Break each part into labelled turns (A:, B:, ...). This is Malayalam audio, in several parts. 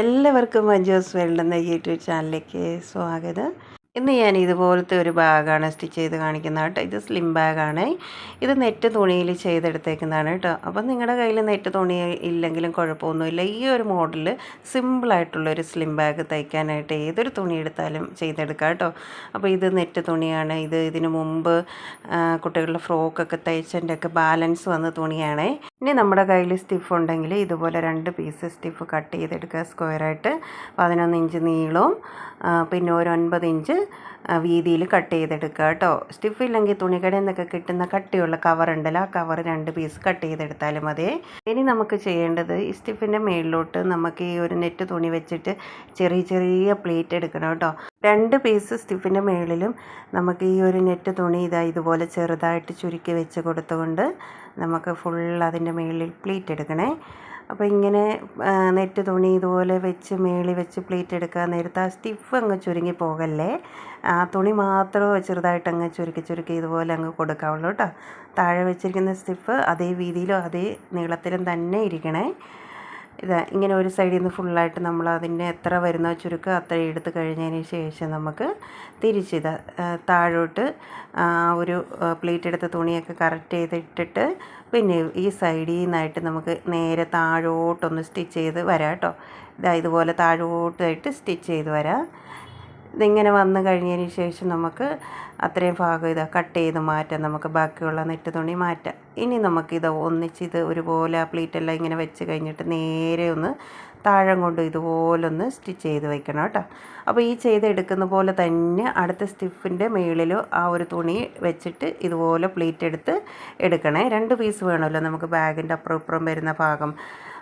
A: എല്ലാവർക്കും മഞ്ജോസ് വേൾഡ് എന്ന യൂട്യൂബ് ചാനലിലേക്ക് സ്വാഗതം. ഇന്ന് ഞാൻ ഇതുപോലത്തെ ഒരു ബാഗാണ് സ്റ്റിച്ച് ചെയ്ത് കാണിക്കുന്നത് കേട്ടോ. ഇത് സ്ലിം ബാഗാണ് ഇത് നെറ്റ് തുണിയിൽ ചെയ്തെടുത്തേക്കുന്നതാണ് കേട്ടോ. അപ്പം നിങ്ങളുടെ കയ്യിൽ നെറ്റ് തുണി ഇല്ലെങ്കിലും കുഴപ്പമൊന്നുമില്ല. ഈ ഒരു മോഡൽ സിമ്പിളായിട്ടുള്ളൊരു സ്ലിം ബാഗ് തയ്ക്കാനായിട്ട് ഏതൊരു തുണി എടുത്താലും ചെയ്തെടുക്കാം കേട്ടോ. അപ്പോൾ ഇത് നെറ്റ് തുണിയാണ്. ഇത് ഇതിന് മുമ്പ് കുട്ടികളുടെ ഫ്രോക്കൊക്കെ തയ്ച്ചതിന്റെ ഒക്കെ ബാലൻസ് വന്ന തുണിയാണ്. ഇനി നമ്മുടെ കയ്യിൽ സ്റ്റിഫ് ഉണ്ടെങ്കിൽ ഇതുപോലെ രണ്ട് പീസ് സ്റ്റിഫ് കട്ട് ചെയ്തെടുക്കുക. സ്ക്വയറായിട്ട് പതിനൊന്ന് ഇഞ്ച് നീളവും പിന്നെ ഒരു ഒൻപത് ഇഞ്ച് വീതിയിൽ കട്ട് ചെയ്തെടുക്കുക കേട്ടോ. സ്റ്റിഫ് ഇല്ലെങ്കിൽ തുണിക്കടയിൽ നിന്നൊക്കെ കിട്ടുന്ന കട്ടിയുള്ള കവർ ഉണ്ടല്ലോ ആ കവർ രണ്ട് പീസ് കട്ട് ചെയ്തെടുത്താലും മതി. ഇനി നമുക്ക് ചെയ്യേണ്ടത് ഈ സ്റ്റിഫിന്റെ മേളിലോട്ട് നമുക്ക് ഈ ഒരു നെറ്റ് തുണി വെച്ചിട്ട് ചെറിയ ചെറിയ പ്ലേറ്റ് എടുക്കണം കേട്ടോ. രണ്ട് പീസ് സ്റ്റിഫിന്റെ മേളിലും നമുക്ക് ഈ ഒരു നെറ്റ് തുണി ഇതാ ഇതുപോലെ ചെറുതായിട്ട് ചുരുക്കി വെച്ച് കൊടുത്തുകൊണ്ട് നമുക്ക് ഫുൾ അതിന്റെ മുകളിൽ പ്ലീറ്റ് എടുക്കണേ. അപ്പോൾ ഇങ്ങനെ നെറ്റ് തുണി ഇതുപോലെ വെച്ച് മേളി വെച്ച് പ്ലീറ്റ് എടുക്കാൻ നേരത്ത് ആ സ്റ്റിഫ് അങ്ങ് ചുരുങ്ങി പോകല്ലേ. ആ തുണി മാത്രം ചെറുതായിട്ട് അങ്ങ് ചുരുക്കി ചുരുക്കി ഇതുപോലെ അങ്ങ് കൊടുക്കാവുള്ളൂ കേട്ടോ. താഴെ വെച്ചിരിക്കുന്ന സ്റ്റിഫ് അതേ വീതിയിലും അതേ നീളത്തിലും തന്നെ ഇരിക്കണേ. ഇത് ഇങ്ങനെ ഒരു സൈഡിൽ നിന്ന് ഫുള്ളായിട്ട് നമ്മൾ അതിന്റെ എത്ര വരുന്ന ചുരുക്കം അത്ര എടുത്ത് കഴിഞ്ഞതിന് ശേഷം നമുക്ക് തിരിച്ചിത് താഴോട്ട് ഒരു പ്ലേറ്റ് എടുത്ത തുണിയൊക്കെ കറക്റ്റ് ചെയ്തിട്ടിട്ട് പിന്നെ ഈ സൈഡിൽ നിന്നായിട്ട് നമുക്ക് നേരെ താഴോട്ടൊന്ന് സ്റ്റിച്ച് ചെയ്ത് വരാം കേട്ടോ ഇതാ ഇതുപോലെ താഴോട്ടായിട്ട് സ്റ്റിച്ച് ചെയ്ത് വരാം. ഇതിങ്ങനെ വന്നു കഴിഞ്ഞതിന് ശേഷം നമുക്ക് അത്രയും ഭാഗം ഇത് കട്ട് ചെയ്ത് മാറ്റാം. നമുക്ക് ബാക്കിയുള്ള നെറ്റ് തുണി മാറ്റാം. ഇനി നമുക്കിത് ഒന്നിച്ചിത് ഒരുപോലെ ആ പ്ലീറ്റെല്ലാം ഇങ്ങനെ വെച്ച് കഴിഞ്ഞിട്ട് നേരെ ഒന്ന് താഴം കൊണ്ട് ഇതുപോലൊന്ന് സ്റ്റിച്ച് ചെയ്ത് വെക്കണം കേട്ടോ. അപ്പോൾ ഈ ചെയ്തെടുക്കുന്ന പോലെ തന്നെ അടുത്ത സ്റ്റിഫിന്റെ മുകളിലോ ആ ഒരു തുണി വെച്ചിട്ട് ഇതുപോലെ പ്ലീറ്റ് എടുത്ത് എടുക്കണേ. രണ്ട് പീസ് വേണമല്ലോ നമുക്ക് ബാഗിന്റെ അപ്പുറം ഇപ്പുറം വരുന്ന ഭാഗം.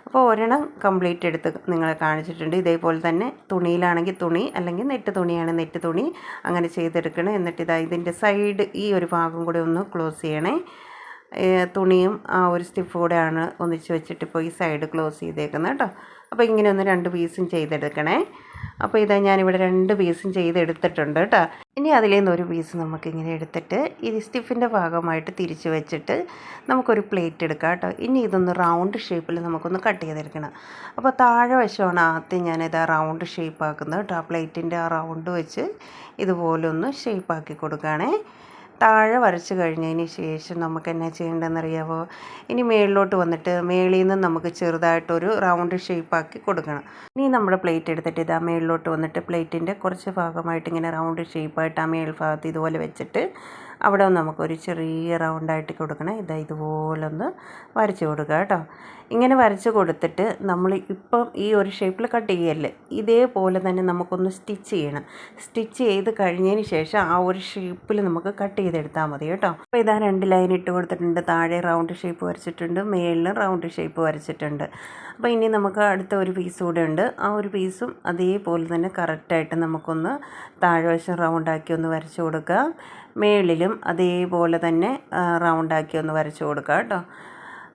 A: അപ്പോൾ ഒരെണ്ണം കംപ്ലീറ്റ് എടുത്ത് നിങ്ങളെ കാണിച്ചിട്ടുണ്ട്. ഇതേപോലെ തന്നെ തുണിയിലാണെങ്കിൽ തുണി അല്ലെങ്കിൽ നെറ്റ് തുണിയാണ് നെറ്റ് തുണി. അങ്ങനെ ചെയ്തെടുക്കണം. എന്നിട്ട് ഇതാ ഇതിന്റെ സൈഡ് ഈ ഒരു ഭാഗം കൂടെ ഒന്ന് ക്ലോസ് ചെയ്യണേ. തുണിയും ആ ഒരു സ്റ്റിഫ് കൂടെയാണ് ഒന്നിച്ച് വെച്ചിട്ട് ഇപ്പോൾ ഈ സൈഡ് ക്ലോസ് ചെയ്തേക്കുന്നത് കേട്ടോ. അപ്പോൾ ഇങ്ങനെ ഒന്ന് രണ്ട് പീസും ചെയ്തെടുക്കണേ. അപ്പോൾ ഇതാ ഞാനിവിടെ രണ്ട് പീസും ചെയ്തെടുത്തിട്ടുണ്ട് കേട്ടോ ഇനി അതിൽ നിന്ന് ഒരു പീസ് നമുക്കിങ്ങനെ എടുത്തിട്ട് ഈ സ്റ്റിഫിന്റെ ഭാഗമായിട്ട് തിരിച്ച് വെച്ചിട്ട് നമുക്കൊരു പ്ലേറ്റ് എടുക്കാം കേട്ടോ ഇനി ഇതൊന്ന് റൗണ്ട് ഷേപ്പിൽ നമുക്കൊന്ന് കട്ട് ചെയ്തെടുക്കണം. അപ്പോൾ താഴെ വശമാണ് ആദ്യം ഞാനിത് റൗണ്ട് ഷേപ്പ് ആക്കുന്നത് കേട്ടോ ആ പ്ലേറ്റിന്റെ ആ റൗണ്ട് വെച്ച് ഇതുപോലെ ഒന്ന് ഷേപ്പാക്കി കൊടുക്കുകയാണേ. താഴെ വരച്ച് കഴിഞ്ഞതിന് ശേഷം നമുക്ക് എന്നാ ചെയ്യേണ്ടതെന്നറിയാവോ? ഇനി മേളിലോട്ട് വന്നിട്ട് മേളിൽ നിന്ന് നമുക്ക് ചെറുതായിട്ടൊരു റൗണ്ട് ഷേപ്പാക്കി കൊടുക്കണം. ഇനി നമ്മുടെ പ്ലേറ്റ് എടുത്തിട്ട് ഇതാ മേളിലോട്ട് വന്നിട്ട് പ്ലേറ്റിന്റെ കുറച്ച് ഭാഗമായിട്ട് ഇങ്ങനെ റൗണ്ട് ഷേപ്പായിട്ട് ആ മേൽ ഭാഗത്ത് ഇതുപോലെ വെച്ചിട്ട് അവിടെ നമുക്കൊരു ചെറിയ റൗണ്ടായിട്ട് കൊടുക്കണം. ഇതാ ഇതുപോലൊന്ന് വരച്ച് കൊടുക്കുക കേട്ടോ. ഇങ്ങനെ വരച്ച് കൊടുത്തിട്ട് നമ്മൾ ഇപ്പം ഈ ഒരു ഷേപ്പിൽ കട്ട് ചെയ്യല്ലേ? ഇതേപോലെ തന്നെ നമുക്കൊന്ന് സ്റ്റിച്ച് ചെയ്യണം. സ്റ്റിച്ച് ചെയ്ത് കഴിഞ്ഞതിന് ശേഷം ആ ഒരു ഷേപ്പിൽ നമുക്ക് കട്ട് ചെയ്തെടുത്താൽ മതി കേട്ടോ. അപ്പോൾ ഇതാ രണ്ട് ലൈൻ ഇട്ട് കൊടുത്തിട്ടുണ്ട്. താഴെ റൗണ്ട് ഷേപ്പ് വരച്ചിട്ടുണ്ട്. മേളിലും റൗണ്ട് ഷേപ്പ് വരച്ചിട്ടുണ്ട്. അപ്പോൾ ഇനി നമുക്ക് അടുത്ത ഒരു പീസ് കൂടെ ഉണ്ട്. ആ ഒരു പീസും അതേപോലെ തന്നെ കറക്റ്റായിട്ട് നമുക്കൊന്ന് താഴ്വശം റൗണ്ടാക്കി ഒന്ന് വരച്ച് കൊടുക്കുക മേളിലും അതേപോലെ തന്നെ റൗണ്ടാക്കി ഒന്ന് വരച്ച് കൊടുക്കുക കേട്ടോ.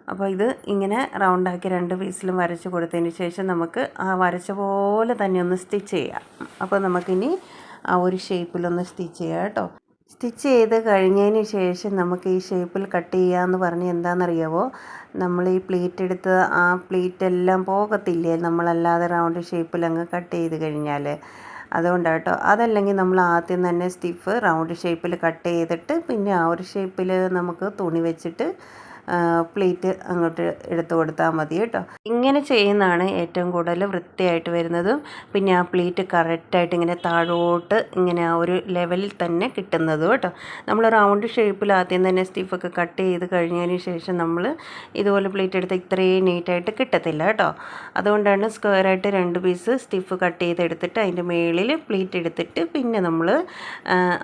A: അപ്പോൾ ഇത് ഇങ്ങനെ റൗണ്ടാക്കി രണ്ട് പീസിലും വരച്ച് കൊടുത്തതിന് ശേഷം നമുക്ക് ആ വരച്ച പോലെ തന്നെ ഒന്ന് സ്റ്റിച്ച് ചെയ്യാം. അപ്പോൾ നമുക്കിനി ആ ഒരു ഷേപ്പിലൊന്ന് സ്റ്റിച്ച് ചെയ്യാം കേട്ടോ. സ്റ്റിച്ച് ചെയ്ത് കഴിഞ്ഞതിന് ശേഷം നമുക്ക് ഈ ഷേപ്പിൽ കട്ട് ചെയ്യാമെന്ന് പറഞ്ഞ് എന്താണെന്നറിയാവോ? നമ്മൾ ഈ പ്ലേറ്റ് എടുത്ത് ആ പ്ലേറ്റ് എല്ലാം പോകത്തില്ലേ? നമ്മളല്ലാതെ റൗണ്ട് ഷേപ്പിൽ അങ്ങ് കട്ട് ചെയ്ത് കഴിഞ്ഞാൽ. അതുകൊണ്ടാണ് കേട്ടോ. അതല്ലെങ്കിൽ നമ്മൾ ആദ്യം തന്നെ സ്റ്റിഫ് റൗണ്ട് ഷേപ്പിൽ കട്ട് ചെയ്തിട്ട് പിന്നെ ആ ഒരു ഷേപ്പിൽ നമുക്ക് തുണി വെച്ചിട്ട് പ്ലേറ്റ് അങ്ങോട്ട് എടുത്തു കൊടുത്താൽ മതി കേട്ടോ. ഇങ്ങനെ ചെയ്യുന്നതാണ് ഏറ്റവും കൂടുതൽ വൃത്തിയായിട്ട് വരുന്നതും. പിന്നെ ആ പ്ലേറ്റ് കറക്റ്റായിട്ട് ഇങ്ങനെ താഴോട്ട് ഇങ്ങനെ ആ ഒരു ലെവലിൽ തന്നെ കിട്ടുന്നതും കേട്ടോ. നമ്മൾ റൗണ്ട് ഷേപ്പിൽ ആദ്യം തന്നെ സ്റ്റിഫൊക്കെ കട്ട് ചെയ്ത് കഴിഞ്ഞതിന് ശേഷം നമ്മൾ ഇതുപോലെ പ്ലേറ്റ് എടുത്ത് ഇത്രയും നീറ്റായിട്ട് കിട്ടത്തില്ല കേട്ടോ. അതുകൊണ്ടാണ് സ്ക്വയറായിട്ട് രണ്ട് പീസ് സ്റ്റിഫ് കട്ട് ചെയ്തെടുത്തിട്ട് അതിന്റെ മേളിൽ പ്ലേറ്റ് എടുത്തിട്ട് പിന്നെ നമ്മൾ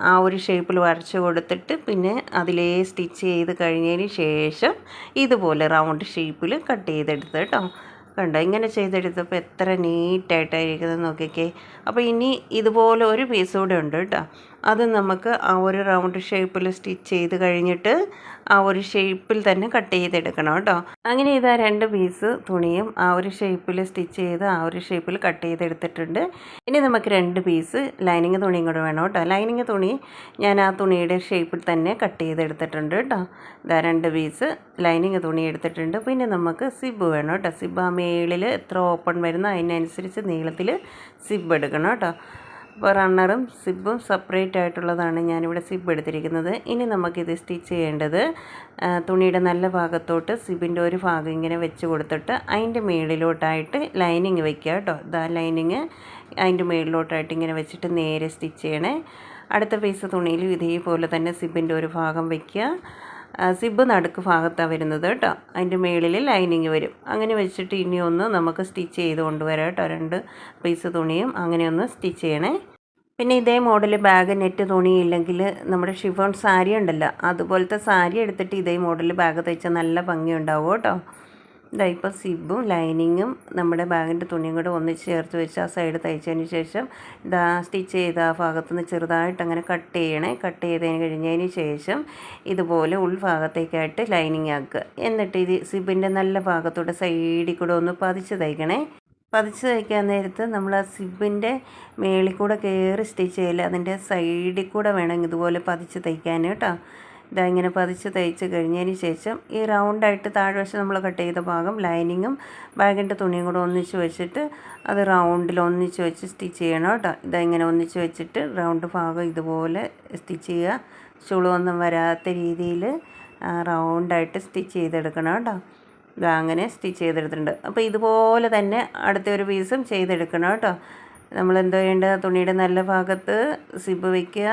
A: ആ ഒരു ഷേപ്പിൽ വരച്ച് കൊടുത്തിട്ട് പിന്നെ അതിലേ സ്റ്റിച്ച് ചെയ്ത് കഴിഞ്ഞതിന് ശേഷം ഇതുപോലെ റൗണ്ട് ഷേപ്പിൽ കട്ട് ചെയ്തെടുത്ത് കേട്ടോ. കണ്ടോ? ഇങ്ങനെ ചെയ്തെടുത്തപ്പോൾ എത്ര നീറ്റായിട്ടായിരിക്കുന്നത് നോക്കിക്കേ. അപ്പോൾ ഇനി ഇതുപോലെ ഒരു പീസ് കൂടെ ഉണ്ട് കേട്ടോ. അത് നമുക്ക് ആ ഒരു റൗണ്ട് ഷേപ്പിൽ സ്റ്റിച്ച് ചെയ്ത് കഴിഞ്ഞിട്ട് ആ ഒരു ഷേപ്പിൽ തന്നെ കട്ട് ചെയ്തെടുക്കണം കേട്ടോ. അങ്ങനെ ഇതാ രണ്ട് പീസ് തുണിയും ആ ഒരു ഷേപ്പിൽ സ്റ്റിച്ച് ചെയ്ത് ആ ഒരു ഷേപ്പിൽ കട്ട് ചെയ്തെടുത്തിട്ടുണ്ട്. ഇനി നമുക്ക് രണ്ട് പീസ് ലൈനിങ് തുണിയും കൂടെ വേണം കേട്ടോ. ലൈനിങ് തുണി ഞാൻ ആ തുണിയുടെ ഷേപ്പിൽ തന്നെ കട്ട് ചെയ്തെടുത്തിട്ടുണ്ട് കേട്ടോ. ഇതാ രണ്ട് പീസ് ലൈനിങ് തുണി എടുത്തിട്ടുണ്ട്. പിന്നെ നമുക്ക് സിബ് വേണം കേട്ടോ. സിബ് ആ മേളിൽ എത്ര ഓപ്പൺ വരുന്ന അതിനനുസരിച്ച് നീളത്തിൽ സിബ് എടുക്കണം കേട്ടോ. അപ്പോൾ റണ്ണറും സിബും സെപ്പറേറ്റ് ആയിട്ടുള്ളതാണ് ഞാനിവിടെ സിബ് എടുത്തിരിക്കുന്നത്. ഇനി നമുക്കിത് സ്റ്റിച്ച് ചെയ്യേണ്ടത് തുണിയുടെ നല്ല ഭാഗത്തോട്ട് സിബിന്റെ ഒരു ഭാഗം ഇങ്ങനെ വെച്ച് കൊടുത്തിട്ട് അതിന്റെ മേളിലോട്ടായിട്ട് ലൈനിങ് വെക്കുക കേട്ടോ. ഇതാ ലൈനിങ് അതിന്റെ മേളിലോട്ടായിട്ട് ഇങ്ങനെ വെച്ചിട്ട് നേരെ സ്റ്റിച്ച് ചെയ്യണേ. അടുത്ത പീസ് തുണിയിലും ഇതേപോലെ തന്നെ സിബിന്റെ ഒരു ഭാഗം വയ്ക്കുക സിബ് നടുക്ക് ഭാഗത്താണ് വരുന്നത് കേട്ടോ. അതിന്റെ മേളിൽ ലൈനിങ് വരും. അങ്ങനെ വെച്ചിട്ട് ഇനി ഒന്ന് നമുക്ക് സ്റ്റിച്ച് ചെയ്ത് കൊണ്ടുവരാം കേട്ടോ. രണ്ട് പീസ് തുണിയും അങ്ങനെ ഒന്ന് സ്റ്റിച്ച് ചെയ്യണേ. പിന്നെ ഇതേ മോഡൽ ബാഗ് നെറ്റ് തുണി ഇല്ലെങ്കിൽ നമ്മുടെ ഷിഫോൺ സാരി ഉണ്ടല്ലോ. അതുപോലത്തെ സാരി എടുത്തിട്ട് ഇതേ മോഡൽ ബാഗ് തയ്ച്ചാൽ നല്ല ഭംഗി ഉണ്ടാവും കേട്ടോ. ഇതാ സിബും ലൈനിങ്ങും നമ്മുടെ ബാഗിന്റെ തുണിയും കൂടെ ഒന്നിച്ച് ചേർത്ത് വെച്ച് ആ സൈഡ് തയ്ച്ചതിന് ശേഷം ഇതാ സ്റ്റിച്ച് ചെയ്ത ആ ഭാഗത്തുനിന്ന് ചെറുതായിട്ട് അങ്ങനെ കട്ട് ചെയ്യണേ. കട്ട് ചെയ്തതിന് കഴിഞ്ഞതിന് ശേഷം ഇതുപോലെ ഉൾഭാഗത്തേക്കായിട്ട് ലൈനിങ് ആക്കുക. എന്നിട്ട് ഇത് സിബിന്റെ നല്ല ഭാഗത്തൂടെ സൈഡിൽ കൂടെ ഒന്ന് പതിച്ച് തയ്ക്കണേ. പതിച്ച് തയ്ക്കാൻ നേരത്ത് നമ്മൾ ആ സിബിന്റെ മേളിൽ കൂടെ കയറി സ്റ്റിച്ച് ചെയ്യില്ല അതിന്റെ സൈഡിൽ കൂടെ വേണം ഇതുപോലെ പതിച്ച് തയ്ക്കാൻ കേട്ടോ. ഇതാ ഇങ്ങനെ പതിച്ച് തയ്ച്ച് കഴിഞ്ഞതിന് ശേഷം ഈ റൗണ്ടായിട്ട് താഴ്വശം നമ്മൾ കട്ട് ചെയ്ത ഭാഗം ലൈനിങ്ങും ബാഗിന്റെ തുണിയും കൂടെ ഒന്നിച്ച് വെച്ചിട്ട് അത് റൗണ്ടിൽ ഒന്നിച്ച് വെച്ച് സ്റ്റിച്ച് ചെയ്യണം കേട്ടോ. ഇതാ ഇങ്ങനെ ഒന്നിച്ച് വെച്ചിട്ട് റൗണ്ട് ഭാഗം ഇതുപോലെ സ്റ്റിച്ച് ചെയ്യുക. ചുളുവൊന്നും വരാത്ത രീതിയിൽ റൗണ്ടായിട്ട് സ്റ്റിച്ച് ചെയ്തെടുക്കണം കേട്ടോ. ഇതാ അങ്ങനെ സ്റ്റിച്ച് ചെയ്തെടുത്തിട്ടുണ്ട്. അപ്പോൾ ഇതുപോലെ തന്നെ അടുത്ത ഒരു പീസും ചെയ്തെടുക്കണം കേട്ടോ. നമ്മൾ എന്തോ ചെയ്യേണ്ടത്? തുണിയുടെ നല്ല ഭാഗത്ത് സിബ് വയ്ക്കുക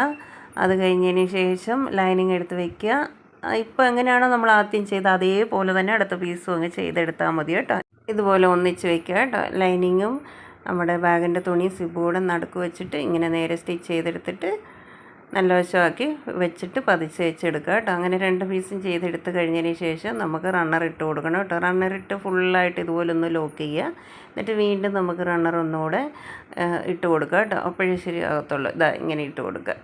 A: അത് കഴിഞ്ഞതിന് ശേഷം ലൈനിങ് എടുത്ത് വയ്ക്കുക ഇപ്പോൾ എങ്ങനെയാണോ നമ്മൾ ആദ്യം ചെയ്ത് അതേപോലെ തന്നെ അടുത്ത പീസും അങ്ങ് ചെയ്തെടുത്താൽ മതി കേട്ടോ. ഇതുപോലെ ഒന്നിച്ച് വയ്ക്കുക കേട്ടോ. ലൈനിങ്ങും നമ്മുടെ ബാഗിന്റെ തുണി സിബോർഡും നടുക്ക് വെച്ചിട്ട് ഇങ്ങനെ നേരെ സ്റ്റിച്ച് ചെയ്തെടുത്തിട്ട് നല്ല വശമാക്കി വെച്ചിട്ട് പതിച്ച് വെച്ചെടുക്കുക കേട്ടോ. അങ്ങനെ രണ്ട് പീസും ചെയ്തെടുത്ത് കഴിഞ്ഞതിന് ശേഷം നമുക്ക് റണ്ണർ ഇട്ട് കൊടുക്കണം കേട്ടോ. റണ്ണർ ഇട്ട് ഫുള്ളായിട്ട് ഇതുപോലെ ഒന്ന് ലോക്ക് ചെയ്യുക. എന്നിട്ട് വീണ്ടും നമുക്ക് റണ്ണർ ഒന്നുകൂടെ ഇട്ട് കൊടുക്കുക കേട്ടോ. അപ്പോഴേ ശരിയാകത്തുള്ളൂ. ഇതാ ഇങ്ങനെ ഇട്ട് കൊടുക്കുക.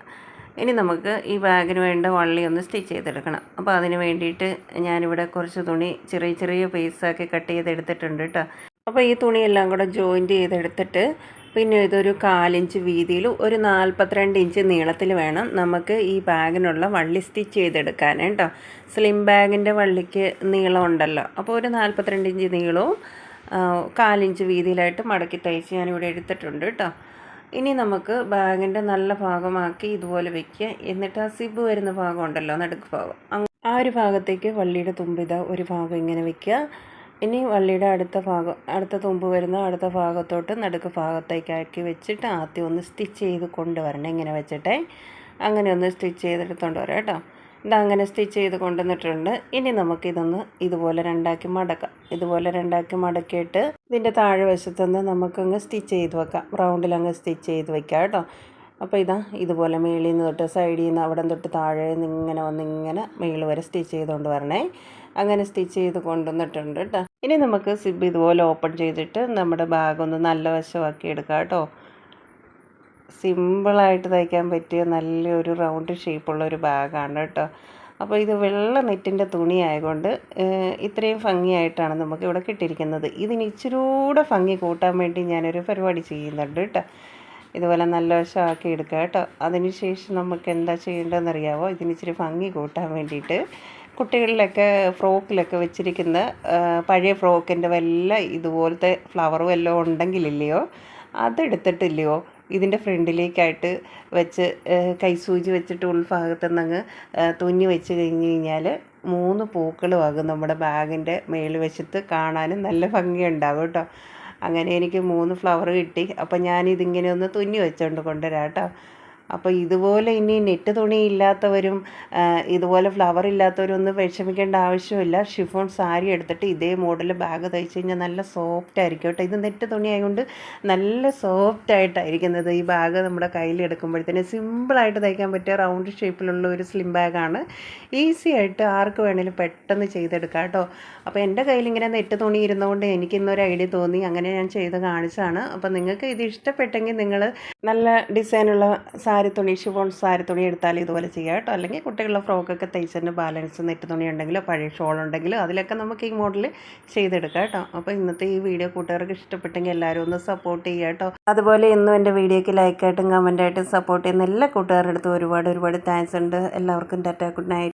A: ഇനി നമുക്ക് ഈ ബാഗിന് വേണ്ട വള്ളി ഒന്ന് സ്റ്റിച്ച് ചെയ്തെടുക്കണം. അപ്പോൾ അതിന് വേണ്ടിയിട്ട് ഞാനിവിടെ കുറച്ച് തുണി ചെറിയ ചെറിയ പീസാക്കി കട്ട് ചെയ്തെടുത്തിട്ടുണ്ട് കേട്ടോ അപ്പോൾ ഈ തുണിയെല്ലാം കൂടെ ജോയിന്റ് ചെയ്തെടുത്തിട്ട് പിന്നെ ഇതൊരു കാലിഞ്ച് വീതിയിൽ ഒരു നാൽപ്പത്തിരണ്ട് ഇഞ്ച് നീളത്തിൽ വേണം നമുക്ക് ഈ ബാഗിനുള്ള വള്ളി സ്റ്റിച്ച് ചെയ്തെടുക്കാൻ കേട്ടോ സ്ലിം ബാഗിന്റെ വള്ളിക്ക് നീളം ഉണ്ടല്ലോ. അപ്പോൾ ഒരു നാൽപ്പത്തിരണ്ട് ഇഞ്ച് നീളവും കാലിഞ്ച് വീതിയിലായിട്ട് മടക്കി തയ്ച്ച് ഞാനിവിടെ എടുത്തിട്ടുണ്ട് കേട്ടോ ഇനി നമുക്ക് ബാഗിന്റെ നല്ല ഭാഗമാക്കി ഇതുപോലെ വെക്കുക. എന്നിട്ട് ആ സിബ് വരുന്ന ഭാഗം ഉണ്ടല്ലോ നടുക്ക് ഭാഗം. ആ ഒരു ഭാഗത്തേക്ക് വള്ളിയുടെ തുമ്പിത ഒരു ഭാഗം ഇങ്ങനെ വെക്കുക. ഇനി വള്ളിയുടെ അടുത്ത ഭാഗം അടുത്ത തുമ്പ് വരുന്ന അടുത്ത ഭാഗത്തോട്ട് നടുക്ക് ഭാഗത്തേക്കാക്കി വെച്ചിട്ട് ആദ്യം ഒന്ന് സ്റ്റിച്ച് ചെയ്ത് കൊണ്ടുവരണം. ഇങ്ങനെ വെച്ചിട്ടേ. അങ്ങനെ ഒന്ന് സ്റ്റിച്ച് ചെയ്തെടുത്തോണ്ട് വരാം കേട്ടോ. ഇതങ്ങനെ സ്റ്റിച്ച് ചെയ്ത് കൊണ്ടുവന്നിട്ടുണ്ട്. ഇനി നമുക്കിതൊന്ന് ഇതുപോലെ രണ്ടാക്കി മടക്കാം. ഇതുപോലെ രണ്ടാക്കി മടക്കിയിട്ട് ഇതിന്റെ താഴെ വശത്തുനിന്ന് നമുക്കങ്ങ് സ്റ്റിച്ച് ചെയ്ത് വെക്കാം. റൗണ്ടിൽ അങ്ങ് സ്റ്റിച്ച് ചെയ്ത് വെക്കാം കേട്ടോ. അപ്പോൾ ഇതാ ഇതുപോലെ മേളിൽ നിന്ന് തൊട്ട് സൈഡിൽ നിന്ന് അവിടെ തൊട്ട് താഴെ നിന്ന് ഇങ്ങനെ വന്ന് ഇങ്ങനെ മേളിൽ വരെ സ്റ്റിച്ച് ചെയ്തുകൊണ്ട് വരണേ. അങ്ങനെ സ്റ്റിച്ച് ചെയ്ത് കൊണ്ടുവന്നിട്ടുണ്ട് കേട്ടോ. ഇനി നമുക്ക് സിബ് ഇതുപോലെ ഓപ്പൺ ചെയ്തിട്ട് നമ്മുടെ ബാഗ് ഒന്ന് നല്ല വശമാക്കി എടുക്കാം കേട്ടോ. സിമ്പിളായിട്ട് തയ്ക്കാൻ പറ്റിയ നല്ലൊരു റൗണ്ട് ഷേപ്പുള്ള ഒരു ബാഗാണ് കേട്ടോ. അപ്പോൾ ഇത് വെള്ള നെറ്റിന്റെ തുണി ആയതുകൊണ്ട് ഇത്രയും ഭംഗിയായിട്ടാണ് നമുക്ക് ഇവിടെ കിട്ടിയിരിക്കുന്നത്. ഇതിന് ഇച്ചിരി കൂടെ ഭംഗി കൂട്ടാൻ വേണ്ടി ഞാനൊരു പരിപാടി ചെയ്യുന്നുണ്ട് കേട്ടോ. ഇതുപോലെ നല്ല വശമാക്കി എടുക്കുക കേട്ടോ. അതിനുശേഷം നമുക്ക് എന്താ ചെയ്യേണ്ടതെന്ന് അറിയാമോ ഇതിന് ഇച്ചിരി ഭംഗി കൂട്ടാൻ വേണ്ടിയിട്ട് കുട്ടികളിലൊക്കെ ഫ്രോക്കിലൊക്കെ വെച്ചിരിക്കുന്ന പഴയ ഫ്രോക്കിന്റെ വല്ല ഇതുപോലത്തെ ഫ്ലവറും എല്ലാം ഉണ്ടെങ്കിലില്ലയോ? അതെടുത്തിട്ടില്ലയോ? ഇതിന്റെ ഫ്രണ്ടിലേക്കായിട്ട് വെച്ച് കൈസൂചി വെച്ചിട്ട് ഉൾഭാഗത്തു നിന്നങ്ങ് തുന്നി വെച്ച് കഴിഞ്ഞ് കഴിഞ്ഞാൽ മൂന്ന് പൂക്കളുമാകും നമ്മുടെ ബാഗിന്റെ മേളിൽ വശത്ത് കാണാനും നല്ല ഭംഗിയുണ്ടാകും കേട്ടോ. അങ്ങനെ എനിക്ക് മൂന്ന് ഫ്ലവർ കിട്ടി. അപ്പം ഞാനിതിങ്ങനെ ഒന്ന് തുന്നി വെച്ചുകൊണ്ട് കൊണ്ടുവരാം കേട്ടോ. അപ്പോൾ ഇതുപോലെ ഇനി നെറ്റ് തുണി ഇല്ലാത്തവരും ഇതുപോലെ ഫ്ലവർ ഇല്ലാത്തവരും ഒന്നും വിഷമിക്കേണ്ട ആവശ്യമില്ല. ഷിഫോൺ സാരി എടുത്തിട്ട് ഇതേ മോഡൽ ബാഗ് തയ്ച്ച് കഴിഞ്ഞാൽ നല്ല സോഫ്റ്റ് ആയിരിക്കും കേട്ടോ. ഇത് നെറ്റ് തുണി ആയതുകൊണ്ട് നല്ല സോഫ്റ്റ് ആയിട്ടായിരിക്കുന്നത് ഈ ബാഗ് നമ്മുടെ കയ്യിൽ എടുക്കുമ്പോഴത്തേന്. സിമ്പിളായിട്ട് തയ്ക്കാൻ പറ്റിയ റൗണ്ട് ഷേപ്പിലുള്ള ഒരു സ്ലിം ബാഗാണ് ഈസി ആയിട്ട് ആർക്ക് വേണേലും പെട്ടെന്ന് ചെയ്തെടുക്കാം കേട്ടോ. അപ്പോൾ എന്റെ കയ്യിൽ ഇങ്ങനെ നെറ്റ് തുണി ഇരുന്നുകൊണ്ട് എനിക്ക് ഇന്നൊരു ഐഡിയ തോന്നി. അങ്ങനെ ഞാൻ ചെയ്ത് കാണിച്ചാണ് അപ്പോൾ നിങ്ങൾക്ക് ഇത് ഇഷ്ടപ്പെട്ടെങ്കിൽ നിങ്ങൾ നല്ല ഡിസൈനുള്ള സാരി തുണി ഷിഫോൺ സാരി തുണി എടുത്താൽ ഇതുപോലെ ചെയ്യാം കേട്ടോ. അല്ലെങ്കിൽ കുട്ടികളുടെ ഫ്രോക്കൊക്കെ തയ്ച്ചതിന് ബാലൻസ് നെറ്റ് തുണി ഉണ്ടെങ്കിലോ പഴയ ഷോൾ ഉണ്ടെങ്കിലോ അതിലൊക്കെ നമുക്ക് ഈ മോഡൽ ചെയ്തെടുക്കാം കേട്ടോ. അപ്പോൾ ഇന്നത്തെ ഈ വീഡിയോ കൂട്ടുകാർക്ക് ഇഷ്ടപ്പെട്ടെങ്കിൽ എല്ലാവരും ഒന്ന് സപ്പോർട്ട് ചെയ്യുക കേട്ടോ. അതുപോലെ ഇന്നും എന്റെ വീഡിയോയ്ക്ക് ലൈക്കായിട്ടും കമന്റായിട്ടും സപ്പോർട്ട് ചെയ്യുന്ന എല്ലാ കൂട്ടുകാരുടെ അടുത്തും ഒരുപാട് ഒരുപാട് താങ്ക്സ് ഉണ്ട്. എല്ലാവർക്കും ടാറ്റ ഗുഡ് നൈറ്റ്